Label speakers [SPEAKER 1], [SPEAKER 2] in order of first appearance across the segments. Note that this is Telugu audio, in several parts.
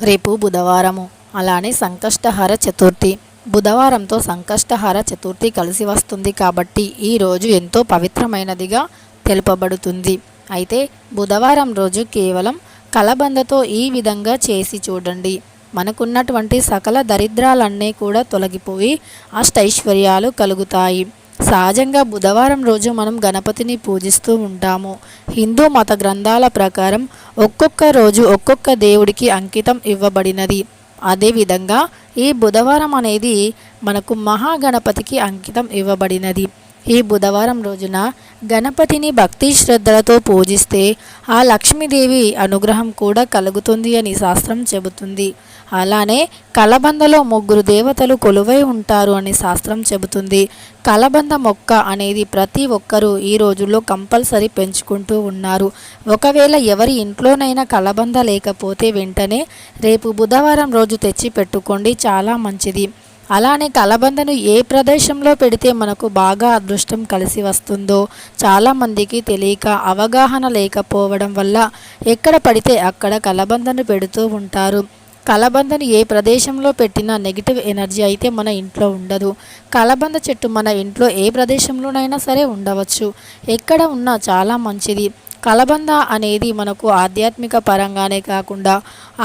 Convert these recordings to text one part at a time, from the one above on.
[SPEAKER 1] రేపు బుధవారము. అలానే సంకష్టహర చతుర్థి. బుధవారంతో సంకష్టహర చతుర్థి కలిసి వస్తుంది కాబట్టి ఈ రోజు ఎంతో పవిత్రమైనదిగా తెలుపబడుతుంది. అయితే బుధవారం రోజు కేవలం కలబందతో ఈ విధంగా చేసి చూడండి. మనకున్నటువంటి సకల దరిద్రాలన్నీ కూడా తొలగిపోయి అష్టైశ్వర్యాలు కలుగుతాయి. సహజంగా బుధవారం రోజు మనం గణపతిని పూజిస్తూ ఉంటాము. హిందూ మత గ్రంథాల ప్రకారం ఒక్కొక్క రోజు ఒక్కొక్క దేవుడికి అంకితం ఇవ్వబడినది. అదేవిధంగా ఈ బుధవారం అనేది మనకు మహాగణపతికి అంకితం ఇవ్వబడినది. ఈ బుధవారం రోజున గణపతిని భక్తి శ్రద్ధలతో పూజిస్తే ఆ లక్ష్మీదేవి అనుగ్రహం కూడా కలుగుతుంది అని శాస్త్రం చెబుతుంది. అలానే కలబందలో ముగ్గురు దేవతలు కొలువై ఉంటారు అని శాస్త్రం చెబుతుంది. కలబంద మొక్క అనేది ప్రతి ఒక్కరూ ఈ రోజుల్లో కంపల్సరీ పెంచుకుంటూ ఉన్నారు. ఒకవేళ ఎవరి ఇంట్లోనైనా కలబంద లేకపోతే వెంటనే రేపు బుధవారం రోజు తెచ్చి పెట్టుకోండి చాలా మంచిది. అలానే కలబందను ఏ ప్రదేశంలో పెడితే మనకు బాగా అదృష్టం కలిసి వస్తుందో చాలామందికి తెలియక అవగాహన లేకపోవడం వల్ల ఎక్కడ పడితే అక్కడ కలబందను పెడుతూ ఉంటారు. కలబందను ఏ ప్రదేశంలో పెట్టినా నెగిటివ్ ఎనర్జీ అయితే మన ఇంట్లో ఉండదు. కలబంద చెట్టు మన ఇంట్లో ఏ ప్రదేశంలోనైనా సరే ఉండవచ్చు. ఎక్కడ ఉన్నా చాలా మంచిది. కలబంద అనేది మనకు ఆధ్యాత్మిక పరంగానే కాకుండా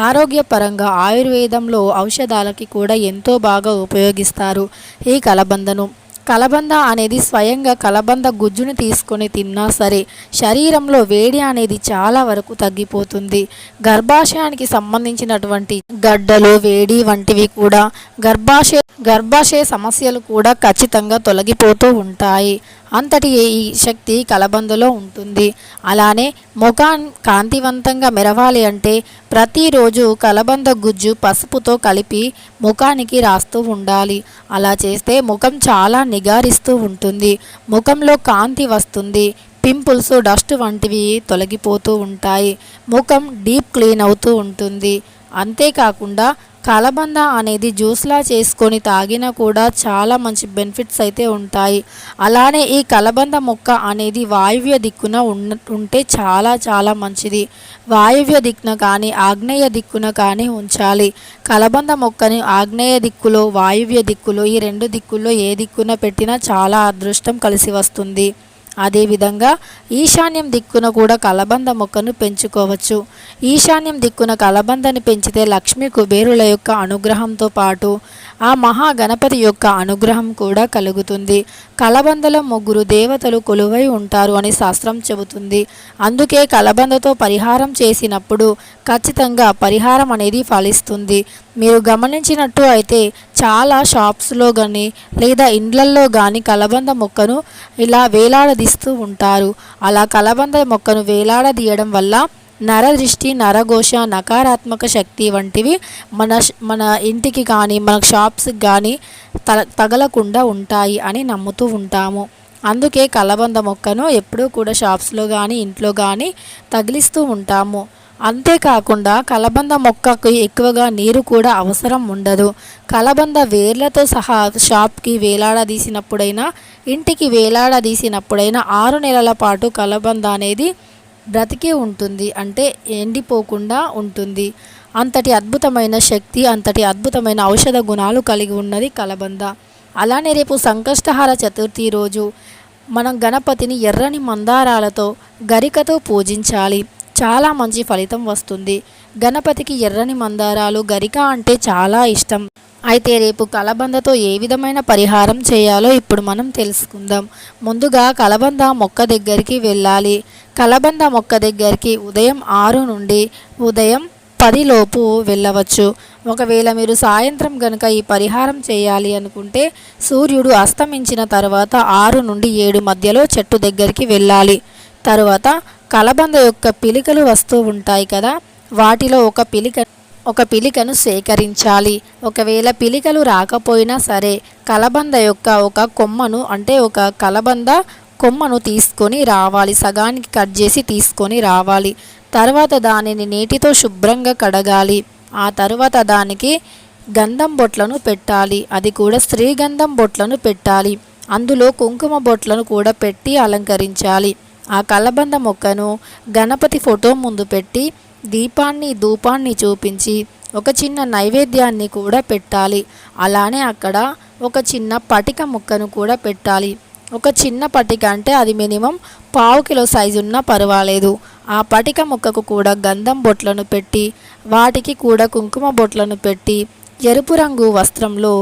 [SPEAKER 1] ఆరోగ్యపరంగా ఆయుర్వేదంలో ఔషధాలకి కూడా ఎంతో బాగా ఉపయోగిస్తారు ఈ కలబందను. కలబంద అనేది స్వయంగా కలబంద గుజ్జుని తీసుకొని తిన్నా సరే శరీరంలో వేడి అనేది చాలా వరకు తగ్గిపోతుంది. గర్భాశయానికి సంబంధించినటువంటి గడ్డలు వేడి వంటివి కూడా గర్భాశయ గర్భాశయ సమస్యలు కూడా ఖచ్చితంగా తొలగిపోతూ ఉంటాయి. అంతటి ఈ శక్తి కలబందలో ఉంటుంది. అలానే ముఖం కాంతివంతంగా మెరవాలి అంటే ప్రతిరోజు కలబంద గుజ్జు పసుపుతో కలిపి ముఖానికి రాస్తూ ఉండాలి. అలా చేస్తే ముఖం చాలా నిగారిస్తూ ఉంటుంది. ముఖంలో కాంతి వస్తుంది. పింపుల్స్ డస్ట్ వంటివి తొలగిపోతూ ఉంటాయి. ముఖం డీప్ క్లీన్ అవుతూ ఉంటుంది. అంతేకాకుండా కలబంద అనేది జ్యూస్లా చేసుకొని తాగినా కూడా చాలా మంచి బెనిఫిట్స్ అయితే ఉంటాయి. అలానే ఈ కలబంద మొక్క అనేది వాయువ్య దిక్కున ఉన్న ఉంటే చాలా చాలా మంచిది. వాయువ్య దిక్కున కానీ ఆగ్నేయ దిక్కున కానీ ఉంచాలి. కలబంద మొక్కని ఆగ్నేయ దిక్కులో వాయువ్య దిక్కులో ఈ రెండు దిక్కుల్లో ఏ దిక్కున పెట్టినా చాలా అదృష్టం కలిసి వస్తుంది. అదేవిధంగా ఈశాన్యం దిక్కున కూడా కలబంద మొక్కను పెంచుకోవచ్చు. ఈశాన్యం దిక్కున కలబందని పెంచితే లక్ష్మీ కుబేరుల యొక్క అనుగ్రహంతో పాటు ఆ మహాగణపతి యొక్క అనుగ్రహం కూడా కలుగుతుంది. కలబందలో ముగ్గురు దేవతలు కొలువై ఉంటారు అని శాస్త్రం చెబుతుంది. అందుకే కలబందతో పరిహారం చేసినప్పుడు ఖచ్చితంగా పరిహారం అనేది ఫలిస్తుంది. మీరు గమనించినట్టు అయితే చాలా షాప్స్లో కానీ లేదా ఇండ్లల్లో కానీ కలబంద మొక్కను ఇలా వేలాడదీస్తూ ఉంటారు. అలా కలబంద మొక్కను వేలాడదీయడం వల్ల నరదృష్టి నరఘోష నకారాత్మక శక్తి వంటివి మన మన ఇంటికి కానీ మన షాప్స్కి కానీ త తగలకుండా ఉంటాయి అని నమ్ముతూ ఉంటాము. అందుకే కలబంద మొక్కను ఎప్పుడూ కూడా షాప్స్లో కానీ ఇంట్లో కానీ తగిలిస్తూ ఉంటాము. అంతేకాకుండా కలబంద మొక్కకు ఎక్కువగా నీరు కూడా అవసరం ఉండదు. కలబంద వేర్లతో సహా షాప్కి వేలాడదీసినప్పుడైనా ఇంటికి వేలాడదీసినప్పుడైనా ఆరు నెలల పాటు కలబంద అనేది బ్రతికే ఉంటుంది అంటే ఎండిపోకుండా ఉంటుంది. అంతటి అద్భుతమైన శక్తి అంతటి అద్భుతమైన ఔషధ గుణాలు కలిగి ఉన్నది కలబంద. అలానే రేపు సంకష్టహార చతుర్థి రోజు మనం గణపతిని ఎర్రని మందారాలతో గరికతో పూజించాలి. చాలా మంచి ఫలితం వస్తుంది. గణపతికి ఎర్రని మందారాలు గరిక అంటే చాలా ఇష్టం. అయితే రేపు కలబందతో ఏ విధమైన పరిహారం చేయాలో ఇప్పుడు మనం తెలుసుకుందాం. ముందుగా కలబంద మొక్క దగ్గరికి వెళ్ళాలి. కలబంద మొక్క దగ్గరికి ఉదయం ఆరు నుండి ఉదయం పదిలోపు వెళ్ళవచ్చు. ఒకవేళ మీరు సాయంత్రం గనుక ఈ పరిహారం చేయాలి అనుకుంటే సూర్యుడు అస్తమించిన తర్వాత ఆరు నుండి ఏడు మధ్యలో చెట్టు దగ్గరికి వెళ్ళాలి. తరువాత కలబంద యొక్క పిలికలు వస్తూ ఉంటాయి కదా వాటిలో ఒక పిలిక ఒక పిలికను సేకరించాలి. ఒకవేళ పిలికలు రాకపోయినా సరే కలబంద యొక్క ఒక కొమ్మను అంటే ఒక కలబంద కొమ్మను తీసుకొని రావాలి. సగానికి కట్ చేసి తీసుకొని రావాలి. తర్వాత దానిని నీటితో శుభ్రంగా కడగాలి. ఆ తర్వాత దానికి గంధం బొట్లను పెట్టాలి. అది కూడా స్త్రీగంధం బొట్లను పెట్టాలి. అందులో కుంకుమ బొట్లను కూడా పెట్టి అలంకరించాలి. ఆ కలబంద మొక్కను గణపతి ఫోటో ముందు పెట్టి దీపాన్ని ధూపాన్ని చూపించి ఒక చిన్న నైవేద్యాన్ని కూడా పెట్టాలి. అలానే అక్కడ ఒక చిన్న పటిక ముక్కను కూడా పెట్టాలి. ఒక చిన్న పటిక అంటే అది మినిమం పావు కిలో సైజు ఉన్నా పర్వాలేదు. ఆ పటిక ముక్కకు కూడా గంధం బొట్లను పెట్టి వాటికి కూడా కుంకుమ బొట్లను పెట్టి ఎరుపు రంగు వస్త్రంలో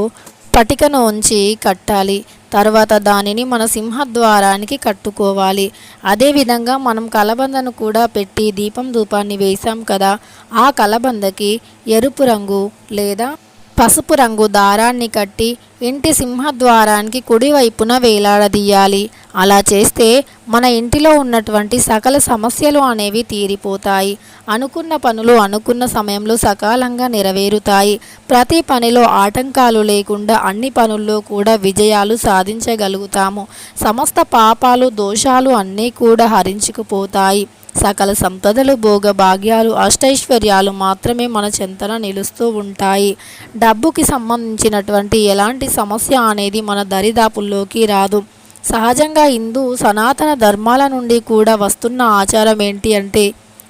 [SPEAKER 1] పటికను ఉంచి కట్టాలి. తర్వాత దానిని మన సింహద్వారానికి కట్టుకోవాలి. అదేవిధంగా మనం కలబందను కూడా పెట్టి దీపం ధూపాన్ని వేసాం కదా ఆ కలబందకి ఎరుపు రంగు లేదా పసుపు రంగు దారాన్ని కట్టి ఇంటి సింహద్వారానికి కుడివైపున వేలాడదీయాలి. అలా చేస్తే మన ఇంటిలో ఉన్నటువంటి సకల సమస్యలు అనేవి తీరిపోతాయి. అనుకున్న పనులు అనుకున్న సమయంలో సకాలంగా నెరవేరుతాయి. ప్రతి పనిలో ఆటంకాలు లేకుండా అన్ని పనుల్లో కూడా విజయాలు సాధించగలుగుతాము. సమస్త పాపాలు దోషాలు అన్నీ కూడా హరించుకుపోతాయి. సకల సంపదలు భోగ భాగ్యాలు అష్టైశ్వర్యాలు మాత్రమే మన చెంతన నిలుస్తూ ఉంటాయి. డబ్బుకి సంబంధించినటువంటి ఎలాంటి సమస్య అనేది మన దరిదాపుల్లోకి రాదు. సహజంగా హిందూ సనాతన ధర్మాల నుండి కూడా వస్తున్న ఆచారం ఏంటి అంటే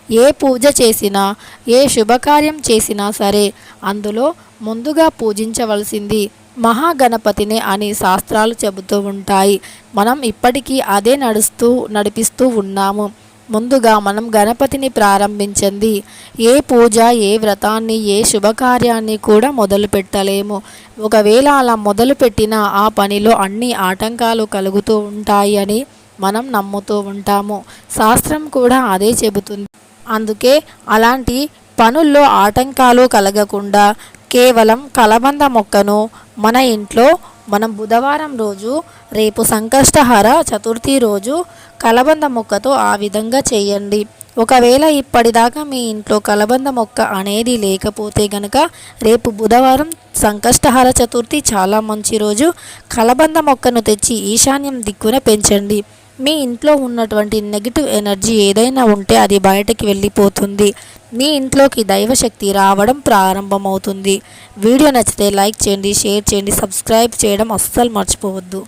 [SPEAKER 1] ఏ పూజ చేసినా ఏ శుభకార్యం చేసినా సరే అందులో ముందుగా పూజించవలసింది మహాగణపతినే అని శాస్త్రాలు చెబుతూ ఉంటాయి. మనం ఇప్పటికీ అదే నడుస్తూ నడిపిస్తూ ఉన్నాము. ముందుగా మనం గణపతిని ప్రారంభించింది. ఏ పూజ ఏ వ్రతాన్ని ఏ శుభకార్యాన్ని కూడా మొదలు పెట్టలేము. ఒకవేళ అలా మొదలుపెట్టిన ఆ పనిలో అన్ని ఆటంకాలు కలుగుతూ ఉంటాయి అని మనం నమ్ముతూ ఉంటాము. శాస్త్రం కూడా అదే చెబుతుంది. అందుకే అలాంటి పనుల్లో ఆటంకాలు కలగకుండా కేవలం కలబంద మొక్కను మన ఇంట్లో మనం బుధవారం రోజు రేపు సంకష్టహర చతుర్థి రోజు కలబంద మొక్కతో ఆ విధంగా చేయండి. ఒకవేళ ఇప్పటిదాకా మీ ఇంట్లో కలబంద మొక్క అనేది లేకపోతే గనక రేపు బుధవారం సంకష్టహార చతుర్థి చాలా మంచి రోజు. కలబంద మొక్కను తెచ్చి ఈశాన్యం దిక్కున పెంచండి. మీ ఇంట్లో ఉన్నటువంటి నెగిటివ్ ఎనర్జీ ఏదైనా ఉంటే అది బయటకి వెళ్ళిపోతుంది. మీ ఇంట్లోకి దైవశక్తి రావడం ప్రారంభమవుతుంది. వీడియో నచ్చితే లైక్ చేయండి షేర్ చేయండి సబ్స్క్రైబ్ చేయడం అస్సలు మర్చిపోవద్దు.